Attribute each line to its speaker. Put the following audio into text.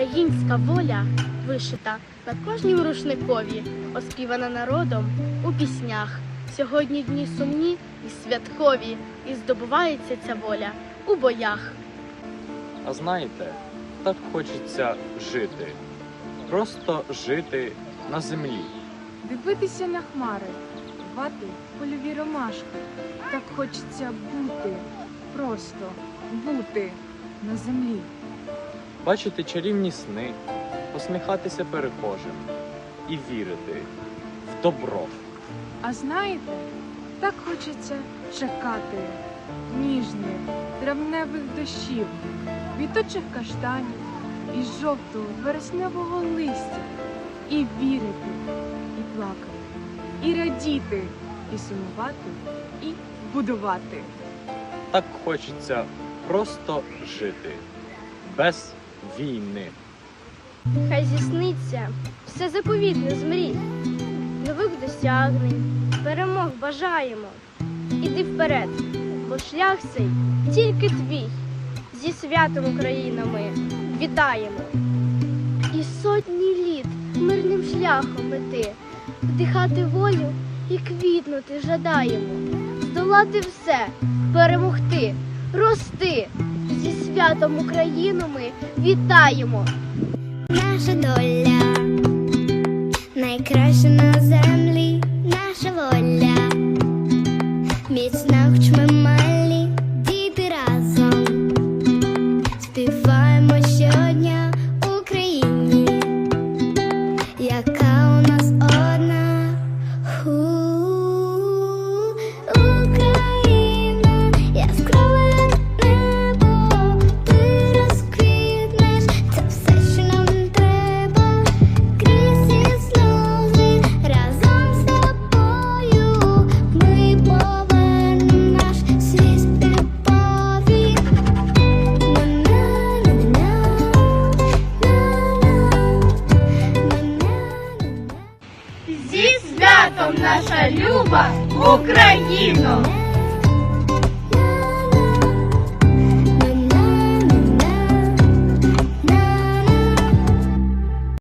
Speaker 1: Українська воля вишита на кожнім рушникові, оспівана народом у піснях. Сьогодні дні сумні і святкові, і здобувається ця воля у боях.
Speaker 2: А знаєте, так хочеться жити. Просто жити на землі.
Speaker 3: Дивитися на хмари, рвати польові ромашки. Так хочеться бути, просто бути на землі.
Speaker 2: Бачити чарівні сни, посміхатися перехожим і вірити в добро.
Speaker 3: А знаєте, так хочеться чекати ніжних, травневих дощів, квіточих каштанів і жовтого вересневого листя, і вірити, і плакати, і радіти, і сумувати, і будувати.
Speaker 2: Так хочеться просто жити без війни.
Speaker 1: Хай зісниться все заповітне з мрій, нових досягнень, перемог бажаємо. Іди вперед, бо шлях цей тільки твій. Зі святом Україна ми вітаємо. І сотні літ мирним шляхом іти, вдихати волю і квітнути жадаємо, здолати все, перемогти, рости. Святом Україну ми вітаємо.
Speaker 4: Наша доля найкраща на землі, наша воля, міцна хоч ми малі, діти разом, співаємо щодня Україні, яка
Speaker 1: люба Україно!